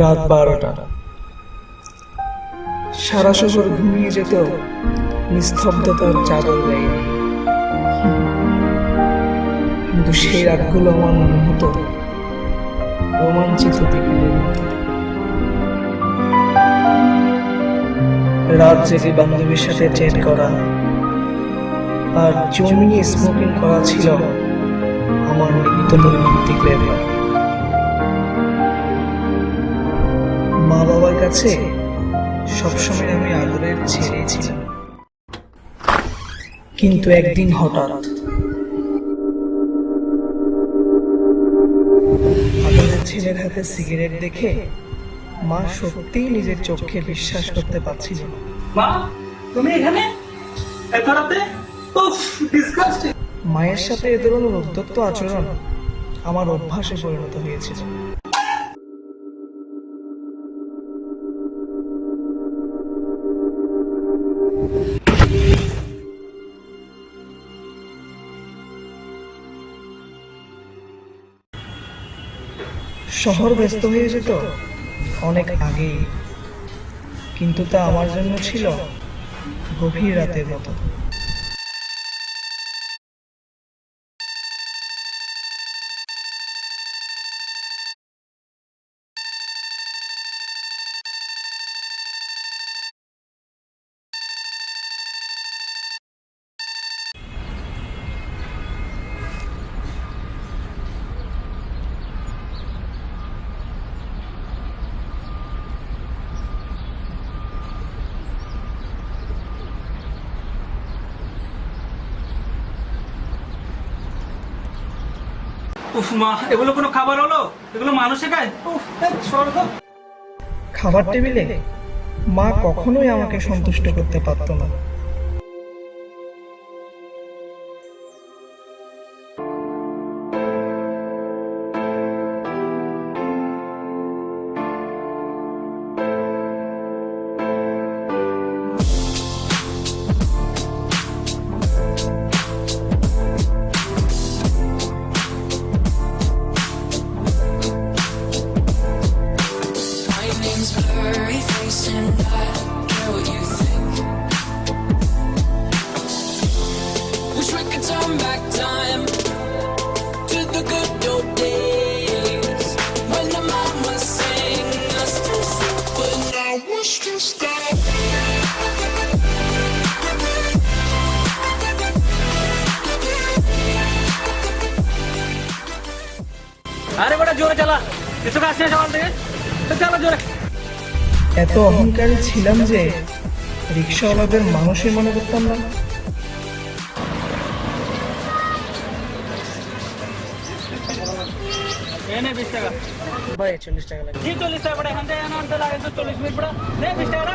রাত বারোটা। সারা শহর ঘুমিয়ে যেত নিস্তব্ধতার চাদর দিয়ে। কিন্তু সেই রাতগুলো আমার মনে হতো রোমাঞ্চিত রাত জেগে বান্ধবীর সাথে চ্যাট করা আর জমিয়ে স্মোকিং করা ছিল আমার নিত্য নৈমিত্তিক ব্যাপার মা বাবার কাছে সবসময় আমি আদরের ছেলে ছিলাম। কিন্তু একদিন হঠাৎ আদরের ছেলের হাতে সিগারেট দেখে মা সত্যিই নিজের চোখে বিশ্বাস করতে পারছিল না। মা তুমি এখানে? এত রাতে উফ ডিসকাস্টিং মায়ের সাথে এ ধরনের উদ্যত্ত আচরণ আমার অভ্যাসে পরিণত হয়েছিল। শহর ব্যস্ত হয়ে যেত অনেক আগেই। কিন্তু তা আমার জন্য ছিল গভীর রাতের মতো। উফ, মা, এগুলো কোনো খাবার হলো? এগুলো মানুষে খায়? উফ স্বর্গ। খাবার টেবিলে মা কখনোই আমাকে সন্তুষ্ট করতে পারতো না। জোরে চালা। কিছু কাজ নেই। সকাল থেকে চালা জোরে। এত অহংকারী ছিলাম যে রিক্সাওয়ালাদের মানুষই মনে করতাম না। ভাই চল্লিশ টাকা লাগে চল্লিশ টাকা। এখান থেকে চল্লিশ মিনিট বিশ টাকা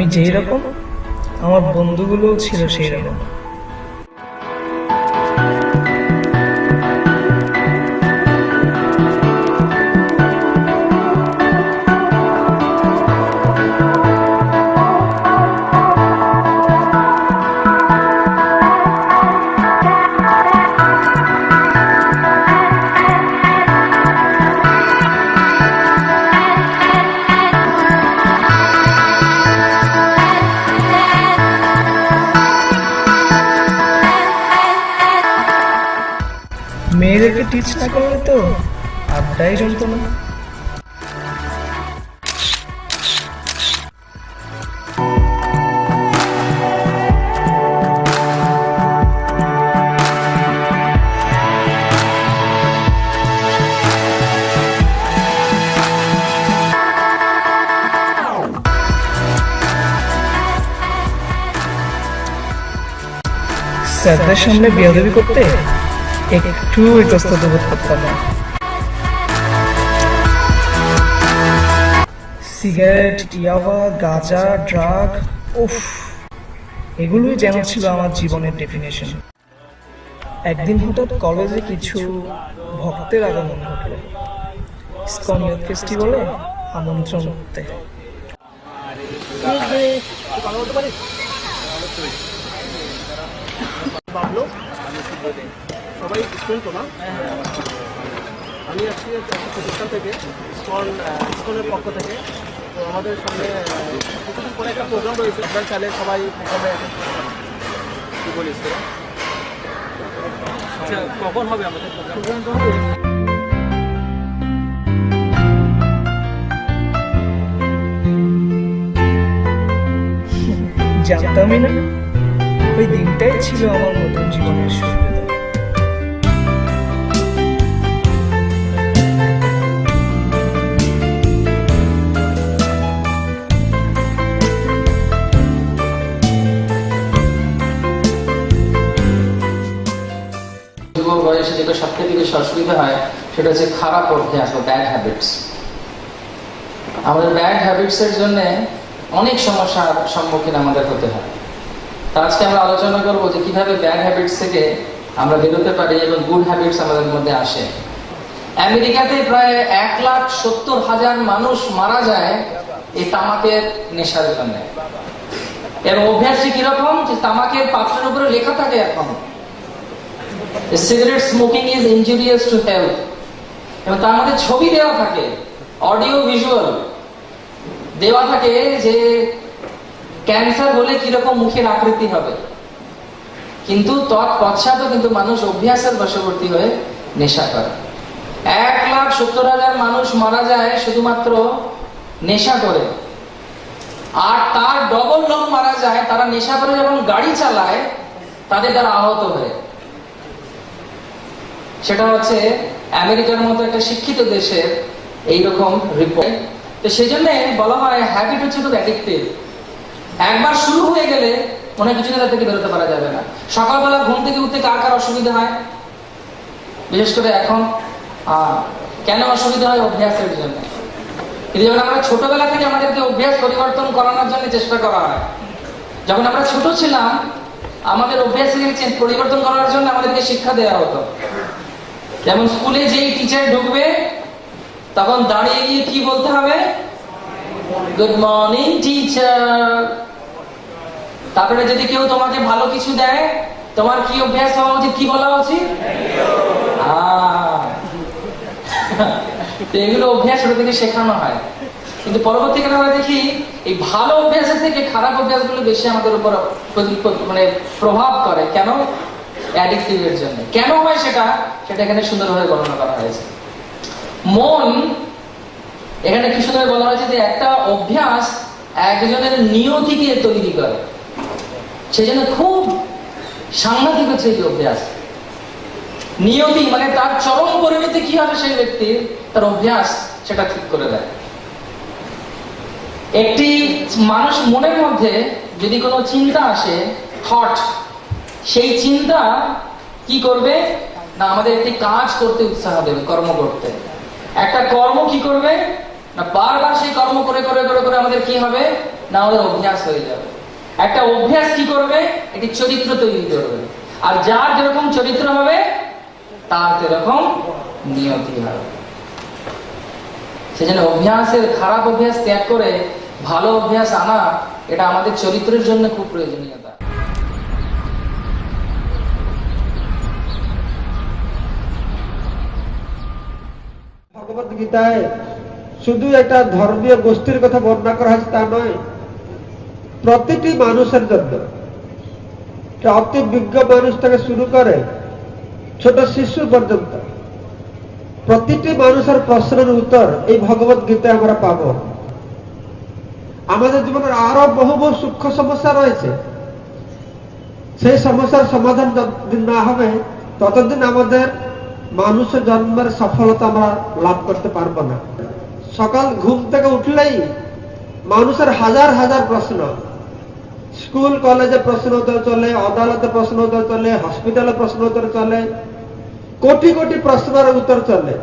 আমি যেই রকম আমার বন্ধুগুলোও ছিল সেই রকম। মেয়েদেরকে না করলে তো আড্ডাই জমতো না। স্যারদের সামনে বিয়াদবি করতে একটু ইতস্তত বোধ করতাম না সিগারেট ইয়াবা গাঁজা, ড্রাগ, উফ। এগুলোই যেন ছিল আমার জীবনের ডেফিনেশন একদিন হঠাৎ কলেজে কিছু ভক্তের আগমন ঘটল। ইসকন ইয়ুথ ফেস্টিভ্যালে আমন্ত্রণ করতে। বাবলো সবাই স্টুডেন্ট তো না? আমি আসছি প্রতিষ্ঠান থেকে স্কল স্কুলের পক্ষ থেকে তো আমাদের সামনে আহ, কিছুদিন পরে একটা প্রোগ্রাম রয়েছে আপনার চাইলে সবাই প্রোগ্রামে কী বলিস আচ্ছা কখন হবে আমাদের জানতামই না। ওই দিনটাই ছিল আমার নতুন জীবনের শুরু। বয়সে যেটা সবথেকে বেশি অসুবিধা হয়, সেটা হচ্ছে খারাপ অভ্যাস বা ব্যাড হ্যাবিটস আমাদের ব্যাড হ্যাবিটস এর জন্য অনেক সমস্যার সম্মুখীন আমাদের হতে হয়। তা আজকে আমরা আলোচনা করব যে কীভাবে ব্যাড হ্যাবিটস থেকে আমরা বেরোতে পারি এবং গুড হ্যাবিটস আমাদের মধ্যে আসে। আমেরিকাতে প্রায় এক লাখ সত্তর হাজার মানুষ মারা যায় এই তামাকের নেশার জন্য। এবং অভ্যাসটি কীরকম যে তামাকের পাত্রের উপরে লেখা থাকে এখন। Cigarette smoking is injurious to health এবং তার মধ্যে ছবি দেওয়া থাকে অডিও ভিজুয়াল দেওয়া থাকে যে ক্যান্সার হলে কীরকম মুখের আকৃতি হবে। কিন্তু তৎপশ্চাৎও কিন্তু মানুষ অভ্যাসের বশবর্তী হয়ে নেশা করে। এক লাখ সত্তর হাজার মানুষ মারা যায় শুধুমাত্র নেশা করে। আর তার ডবল লোক মারা যায়, তারা নেশা করে যখন গাড়ি চালায়, তাদের দ্বারা আহত হয়ে। সেটা হচ্ছে আমেরিকার মতো একটা শিক্ষিত দেশের এইরকম রিপোর্ট তো সেই জন্য বলা হয় হ্যাবিট হচ্ছে খুব অ্যাডিক্টিভ একবার শুরু হয়ে গেলে হয় কিছুদিন তার থেকে বেরোতে পারা যাবে না। সকালবেলা ঘুম থেকে উঠতে কার কার অসুবিধা হয়? বিশেষ করে এখন কেন অসুবিধা হয় অভ্যাসের জন্য? কিন্তু যখন আমরা ছোটবেলা থেকে আমাদেরকে অভ্যাস পরিবর্তন করানোর জন্য চেষ্টা করা হয়, যখন আমরা ছোট ছিলাম, আমাদের অভ্যাস পরিবর্তন করার জন্য আমাদেরকে শিক্ষা দেওয়া হতো। যেমন স্কুলে যেই টিচার ঢুকবে, তখন দাঁড়িয়ে গিয়ে কি বলতে হবে? গুড মর্নিং টিচার তারপরে যদি কেউ তোমাকে ভালো কিছু দেয়, তোমার কি অভ্যাস হওয়া উচিত? কি বলা উচিত? এগুলো অভ্যাস ছোট থেকে শেখানো হয়। কিন্তু পরবর্তীকালে আমরা দেখি, এই ভালো অভ্যাসের থেকে খারাপ অভ্যাসগুলো বেশি আমাদের উপর মানে প্রভাব করে। কেন? অ্যাডিক্টিভের জন্য। কেন হয় সেটা? সেটা এখানে সুন্দরভাবে বর্ণনা করা হয়েছে। মন, এখানে কি সুন্দর বলা হয়েছে যে একটা অভ্যাস একজনের নিয়তিকে তৈরি করে। সেই জন্য খুব সাংঘাতিক হচ্ছে এই অভ্যাস। নিয়তি মানে তার চরম পরিণতি কি হবে সেই ব্যক্তির তার অভ্যাস সেটা ঠিক করে দেয়। একটি মানুষ মনের মধ্যে যদি কোনো চিন্তা আসে থট সেই চিন্তা কি করবে? না, আমাদের একটি কাজ করতে উৎসাহ দেবে, কর্ম করতে। একটা কর্ম কি করবে? না, বারবার সেই কর্ম করে করে করে করে আমাদের কি হবে? না, আমাদের অভ্যাস হয়ে যাবে। একটা অভ্যাস কি করবে? একটি চরিত্র তৈরি করবে। আর যার যেরকম চরিত্র হবে, তার সেরকম নিয়তি হবে। সেজন্য অভ্যাসের খারাপ অভ্যাস ত্যাগ করে ভালো অভ্যাস আনা, এটা আমাদের চরিত্রের জন্য খুব প্রয়োজনীয়তা ভগবত গীতায় শুধু একটা ধর্মীয় গোষ্ঠীর কথা বর্ণনা করা হয়েছে, তা নয়, প্রতিটি মানুষের জন্য। অতি বিজ্ঞ মানুষ থেকে শুরু করে ছোট শিশু পর্যন্ত প্রতিটি মানুষের প্রশ্নের উত্তর এই ভগবত গীতায় আমরা পাব। আমাদের জীবনের আরও বহু বহু সূক্ষ্ম সমস্যা রয়েছে। সেই সমস্যার সমাধান না হবে, ততদিন আমাদের মানুষের জন্মের সফলতা আমরা লাভ করতে পারব না। সকাল ঘুম থেকে উঠলেই মানুষের হাজার হাজার প্রশ্ন। স্কুল, কলেজে প্রশ্ন উত্তর চলে, আদালতে প্রশ্ন উত্তর চলে, হসপিটালে প্রশ্ন উত্তর চলে, কোটি কোটি প্রশ্নের উত্তর চলে।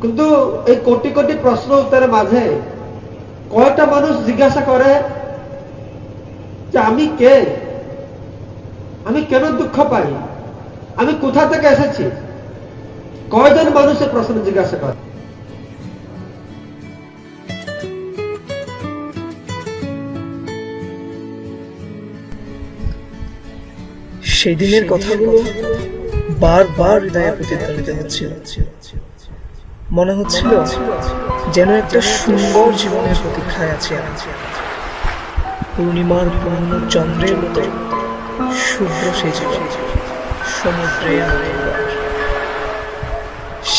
কিন্তু এই কোটি কোটি প্রশ্ন উত্তরের মাঝে কয়টা মানুষ জিজ্ঞাসা করে যে, আমি কে? আমি কেন দুঃখ পাই? আমি কোথা থেকে এসেছি? কয়জন মানুষের প্রশ্ন জিজ্ঞাসা করে? সেই দিনের কথাগুলো বারবার হৃদয়ে প্রতিধ্বনিত হচ্ছিল। মনে হচ্ছিল যেন একটা সুন্দর জীবনের প্রতীক্ষায় আছে পূর্ণিমার পূর্ণ চন্দ্রের মতো শুভ্র সেই জীবন সমুদ্রে আনন্দবার।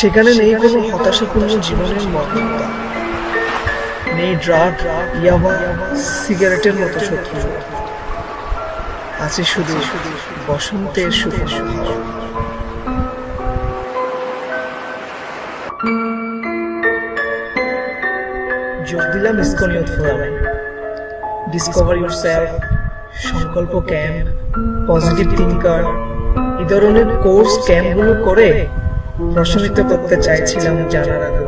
সেখানে নেই কোনো হতাশাপূর্ণ জীবনের মর্মতা নেই ড্রাগ, ইয়াবা, সিগারেটের মতো শত্রু। আছে শুধু বসন্তের সুভাষ যোগ দিলাম ইস্কনিয়ত ফোরামে ডিসকভার ইউর সেলফ সংকল্প ক্যাম্প পজিটিভ থিঙ্কার এই ধরনের কোর্স ক্যাম্পগুলো করে প্রশমিত করতে চাইছিলাম জানার আগ্রহটাকে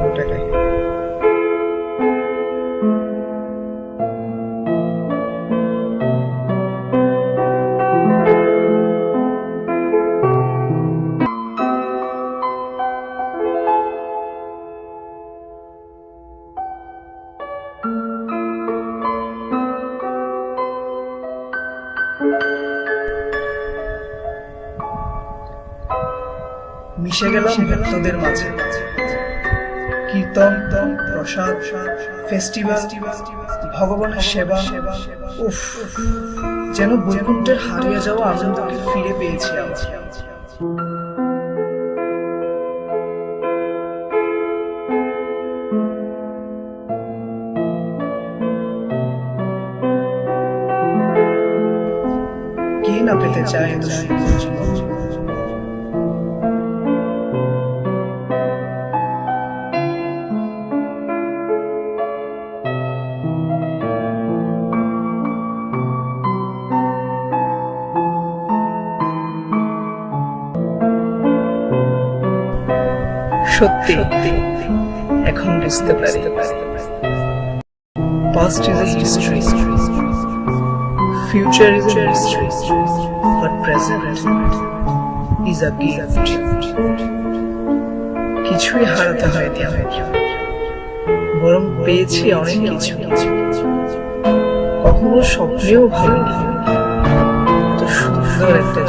মিশে গেলাম ভক্তদের মাঝে। কীর্তন, প্রসাদ ফেস্টিভ্যাল ভগবানের সেবা। উফ, যেন বৈকুণ্ঠের হারিয়ে যাওয়া আনন্দকে ফিরে পেয়েছি কে না পেতে চায় এত সত্যি। এখন বুঝতে পারি। Is a history future is a mystery. But present is a gift. কিছুই হারাতে হয়নি আমার বরং পেয়েছি অনেক কিছু। কখনো স্বপ্নেও ভাবিনি। তো সুন্দর একটা